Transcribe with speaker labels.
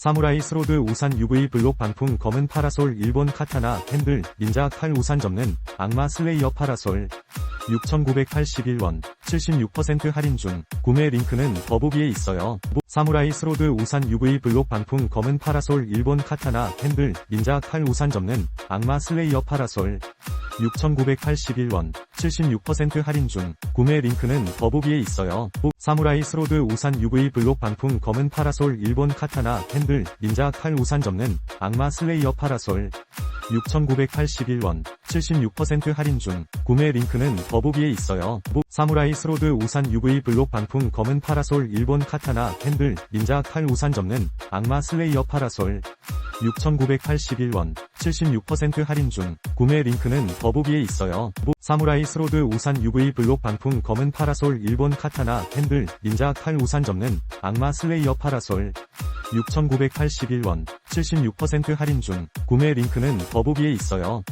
Speaker 1: 사무라이 스로드 우산 UV 블록 방풍 검은 파라솔 일본 카타나 핸들 닌자 칼 우산 접는 악마 슬레이어 파라솔 6,981원 76% 할인 중 구매 링크는 더보기에 있어요. 사무라이 스로드 우산 UV 블록 방풍 검은 파라솔 일본 카타나 핸들 닌자 칼 우산 접는 악마 슬레이어 파라솔 6,981원 76% 할인 중 구매 링크는 더보기에 있어요. 사무라이 스로드 우산 UV 블록 방풍 검은 파라솔 일본 카타나 핸들 닌자 칼 우산 접는 악마 슬레이어 파라솔 6,981원 76% 할인 중 구매 링크는 더보기에 있어요. 사무라이 스로드 우산 UV 블록 방풍 검은 파라솔 일본 카타나 핸들 닌자 칼 우산 접는 악마 슬레이어 파라솔 6,981원 76% 할인 중 구매 링크는 더보기에 있어요. 사무라이 스로드 우산 UV 블록 방풍 검은 파라솔 일본 카타나 핸들 닌자 칼 우산 접는 악마 슬레이어 파라솔 6,981원 76% 할인 중 구매 링크는 더보기에 있어요.